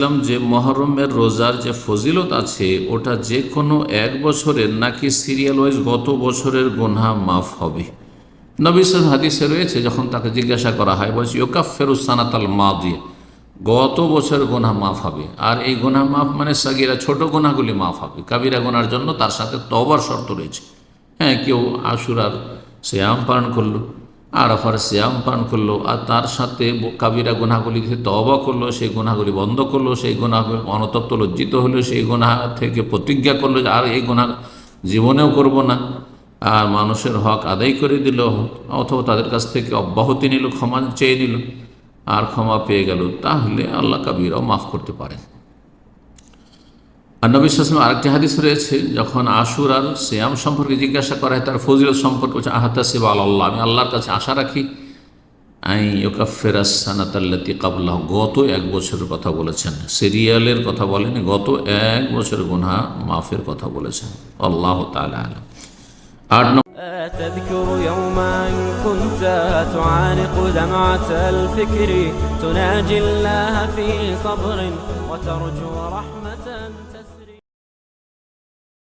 বললাম যে মহরমের রোজার যে ফজিলত আছে, ওটা যে কোনো এক বছরের নাকি সিরিয়াল ওয়াইজ গত বছরের গোনা মাফ হবে। নবিসের হাদিসে রয়েছে, যখন তাকে জিজ্ঞাসা করা হয়, বলছে ইয়োকাফ ফেরুসানাতাল মা দিয়ে গত বছর গোনা মাফ হবে। আর এই গোনা মাফ মানে সাগিরা ছোট গোনাগুলি মাফ হবে। কাবিরা গোনার জন্য তার সাথে তবার শর্ত রয়েছে। হ্যাঁ কেউ আশুরার শ্যাম পালন করল। আরাফার শ্যাম পান করল, আর তার সাথে কাবিরা গুনাহগুলি থেকে তবা করল, সেই গুনাহগুলি বন্ধ করল, সেই গুনাহগুলি অনতপ্ত লজ্জিত হলো, সেই গুনাহ থেকে প্রতিজ্ঞা করল আর এই গুনাহ জীবনেও করব না। আর মানুষের হক আদায় করে দিল, অথবা তাদের কাছ থেকে অব্যাহতি নিল, ক্ষমা চেয়ে নিল, আর ক্ষমা পেয়ে গেল। তাহলে আল্লাহ কাবিরাও মাফ করতে পারেন। আর নবী সাসলাম আরেকটি হাদিস রয়েছে যখন আশুর আর শ্যাম সম্পর্কে জিজ্ঞাসা করা হয় তার ফজিলত সম্পর্কে হচ্ছে আহাতা সেবা আল্লাহ আমি আল্লাহর কাছে আশা রাখি আই ইউকাফেরাসানাতাল্লাতি কাবলাহ গত এক বছরের কথা বলেছেন সিরিয়ালের কথা বলেন গত এক বছর গুনহা মাফের কথা বলেছেন আল্লাহ তালা আলম আট নম্বর تذكر يوما كنت تعانق دمعة الفكر تناجي الله في صبر وترجو رحمة أنت